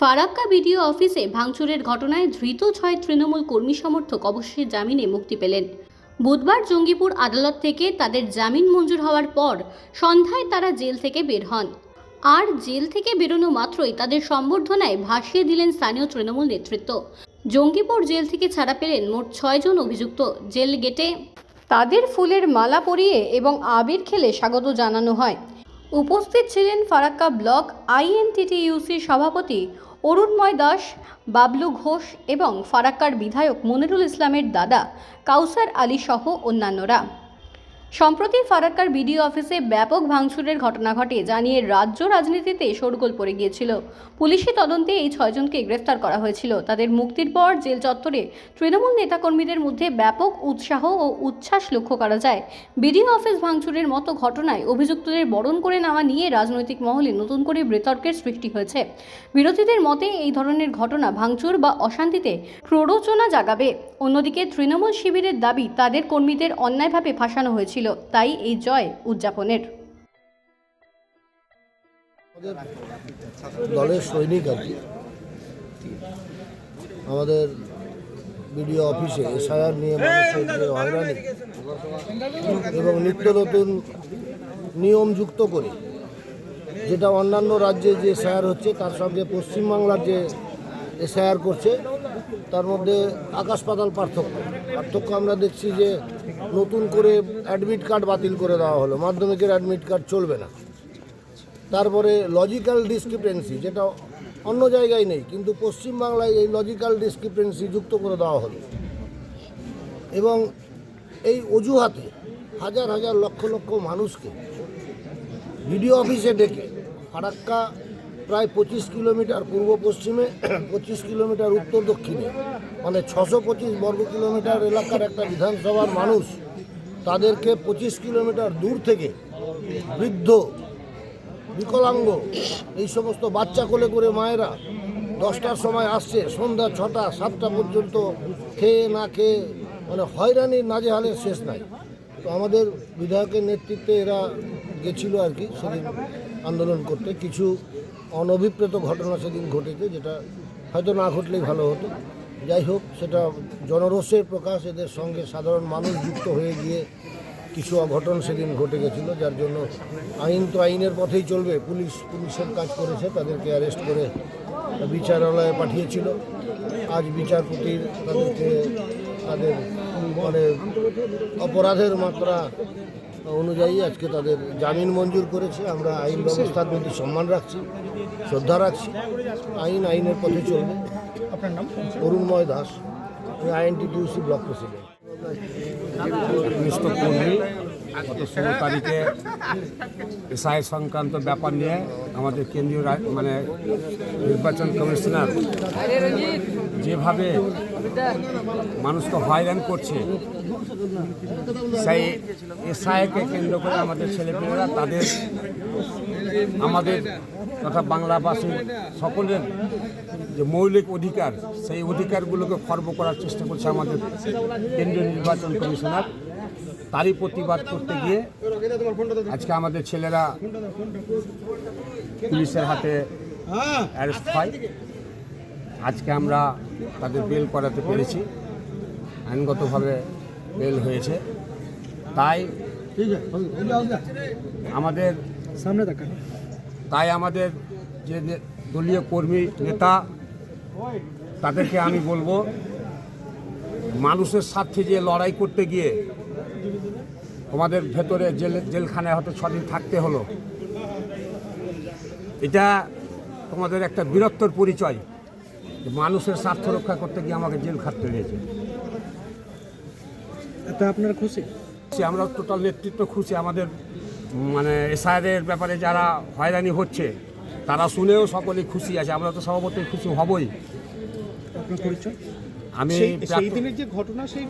Farakka BDO অফিসে ভাঙচুরের ঘটনায় ধৃত ছয় তৃণমূল কর্মী সমর্থক অবশ্যই জামিনে মুক্তি পেলেন। বুধবার জঙ্গিপুর আদালত থেকে তাদের জামিন মঞ্জুর হওয়ার পর সন্ধ্যায় তারা জেল থেকে বের হন। আর জেল থেকে বেরোনো মাত্রই তাদের সম্বর্ধনায় ভাসিয়ে দিলেন স্থানীয় তৃণমূল নেতৃত্ব। জঙ্গিপুর জেল থেকে ছাড়া পেলেন মোট ছয়জন অভিযুক্ত। জেল গেটে তাদের ফুলের মালা পরিয়ে এবং আবির খেলে স্বাগত জানানো হয়। উপস্থিত ছিলেন ফারাক্কা ব্লক আইএনটিটিইউসির সভাপতি অরুণময় দাস বাবলু ঘোষ এবং ফারাক্কার বিধায়ক মনিরুল ইসলামের দাদা কাউসার আলী সহ অন্যান্যরা। সম্প্রতি ফারাক্কার বিডিও অফিসে ব্যাপক ভাঙচুরের ঘটনা ঘটে জানিয়ে রাজ্য রাজনীতিতে শোরগোল পড়ে গিয়েছিল। পুলিশি তদন্তে এই ছয়জনকে গ্রেফতার করা হয়েছিল। তাদের মুক্তির পর জেল চত্বরে তৃণমূল নেতাকর্মীদের মধ্যে ব্যাপক উৎসাহ ও উচ্ছ্বাস লক্ষ্য করা যায়। বিডিও অফিস ভাঙচুরের মতো ঘটনায় অভিযুক্তদের বরণ করে নেওয়া নিয়ে রাজনৈতিক মহলে নতুন করে বিতর্কের সৃষ্টি হয়েছে। বিরোধীদের মতে, এই ধরনের ঘটনা ভাঙচুর বা অশান্তিতে প্ররোচনা জাগাবে। অন্যদিকে তৃণমূল শিবিরের দাবি, তাদের কর্মীদের অন্যায়ভাবে ফাঁসানো হয়েছিল। তাই এই জয় উদযাপনের। দলের সৈনিক আর কি। আমাদের বিডিও অফিসে এসআইআর নিয়ে মানুষের হয়রানি এবং নিত্য নতুন নিয়ম যুক্ত করে যেটা অন্যান্য রাজ্যে যে এসআইআর হচ্ছে, তার সঙ্গে পশ্চিমবাংলার যে এসআইআর করছে তার মধ্যে আকাশ পাতাল পার্থক্য। পার্থক্য আমরা দেখছি যে নতুন করে অ্যাডমিট কার্ড বাতিল করে দেওয়া হলো। মাধ্যমিকের অ্যাডমিট কার্ড চলবে না। তারপরে লজিক্যাল ডিসক্রিপেন্সি যেটা অন্য জায়গায় নেই, কিন্তু পশ্চিমবাংলায় এই লজিক্যাল ডিসক্রিপেন্সি যুক্ত করে দেওয়া হলো। এবং এই অজুহাতে হাজার হাজার লক্ষ লক্ষ মানুষকে বিডিও অফিসে ডেকে ফারাক্কা প্রায় পঁচিশ কিলোমিটার পূর্ব পশ্চিমে, পঁচিশ কিলোমিটার উত্তর দক্ষিণে। মানে ছশো পঁচিশ বর্গ কিলোমিটার এলাকার একটা বিধানসভার মানুষ, তাদেরকে পঁচিশ কিলোমিটার দূর থেকে বৃদ্ধ, বিকলাঙ্গ, এই সমস্ত বাচ্চা কোলে করে মায়েরা দশটার সময় আসছে, সন্ধ্যা ছটা, সাতটা পর্যন্ত খেয়ে না খেয়ে মানে হয়রানির নাজেহালের শেষ নাই। তো আমাদের বিধায়কের নেতৃত্বে এরা গেছিল আর কি, সেদিন আন্দোলন করতে। কিছু অনভিপ্রেত ঘটনা সেদিন ঘটেছে, যেটা হয়তো না ঘটলেই ভালো হতো। যাই হোক, সেটা জনরোষের প্রকাশ, এদের সঙ্গে সাধারণ মানুষ যুক্ত হয়ে গিয়ে কিছু অঘটন সেদিন ঘটে গেছিল, যার জন্য আইন তো আইনের পথেই চলবে। পুলিশ, পুলিশের কাজ করেছে, তাদেরকে অ্যারেস্ট করে বিচারালয়ে পাঠিয়েছিল। আজ বিচারপতির তাদেরকে, তাদের মানে অপরাধের মাত্রা অনুযায়ী আজকে তাদের জামিন মঞ্জুর করেছে। আমরা আইন ব্যবস্থার প্রতি সম্মান রাখছি শ্রদ্ধা রাখছি। আইন আইনের পথে চলবে। আপনার নাম? Arunmoy Das INTTUC block president. কর্মী গত ষোলো তারিখে এসআই সংক্রান্ত ব্যাপার নিয়ে আমাদের কেন্দ্রীয় মানে নির্বাচন কমিশনার যেভাবে মানুষকে হয়রান করছে, সেই এসআইকে কেন্দ্র করে আমাদের ছেলেমেয়েরা তাদের, আমাদের তথা বাংলাভাষী সকলের যে মৌলিক অধিকার, সেই অধিকারগুলোকে খর্ব করার চেষ্টা করছে আমাদের কেন্দ্রীয় নির্বাচন কমিশনার। তারই প্রতিবাদ করতে গিয়ে আজকে আমাদের ছেলেরা পুলিশের হাতে অ্যারেস্ট হয়। আজকে আমরা তাদের বেল করাতে পেরেছি। আইনগতভাবে বেল হয়েছে। তাই আমাদের সামনে তাই আমাদের যে দলীয় কর্মী নেতা, তাদেরকে আমি বলব, মানুষের স্বার্থে যে লড়াই করতে গিয়ে তোমাদের ভেতরে জেল জেলখানায় হয়তো ছদিন থাকতে হলো। এটা তোমাদের একটা বীরত্বর পরিচয় মানুষের স্বার্থ রক্ষা করতে গিয়ে আমাকে জেল খাটতে হয়েছে। এতে আপনারা খুশি? আমরা টোটাল নেতৃত্ব খুশি। আমাদের মানে এসআইয়ের ব্যাপারে যারা হয়রানি হচ্ছে তারা শুনেও সকলেই খুশি আছে। আমরা তো সভাপতি খুশি হবই। আমি সেই দিনের যে ঘটনা সেই